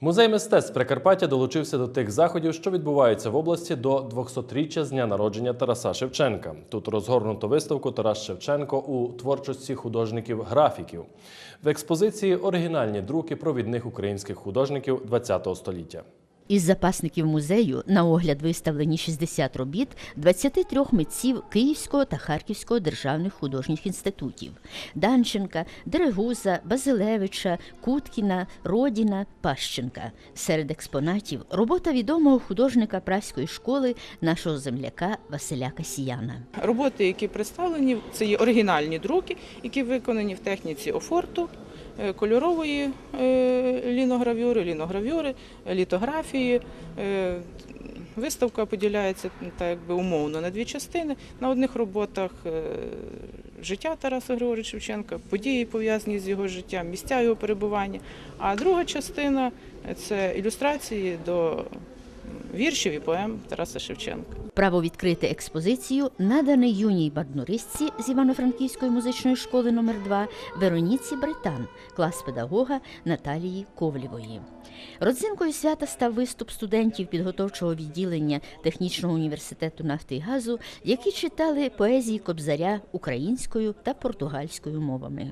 Музей мистецтв Прикарпаття долучився до тих заходів, що відбуваються в області до 200-річчя з дня народження Тараса Шевченка. Тут розгорнуто виставку Тарас Шевченко у творчості художників-графіків. В експозиції оригінальні друки провідних українських художників ХХ століття. Із запасників музею на огляд виставлені 60 робіт 23 митців Київського та Харківського державних художніх інститутів Данченка, Дерегуза, Базилевича, Куткіна, Родіна, Пащенка. Серед експонатів робота відомого художника праської школи нашого земляка Василя Касіяна. Роботи, які представлені, це є оригінальні друки, які виконані в техніці офорту, кольорової е, ліногравюри, ліногравюри, літографії. Е, Виставка поділяється так якби умовно на дві частини. На одних роботах е, життя Тараса Григоровича Шевченка, події пов'язані з його життям, місця його перебування. А друга частина це ілюстрації до віршів і поем Тараса Шевченка. Право відкрити експозицію надане юній бандуристці з Івано-Франківської музичної школи номер 2 Вероніці Британ, клас педагога Наталії Ковлєвої. Родзинкою свята став виступ студентів підготовчого відділення Технічного університету нафти і газу, які читали поезії Кобзаря українською та португальською мовами.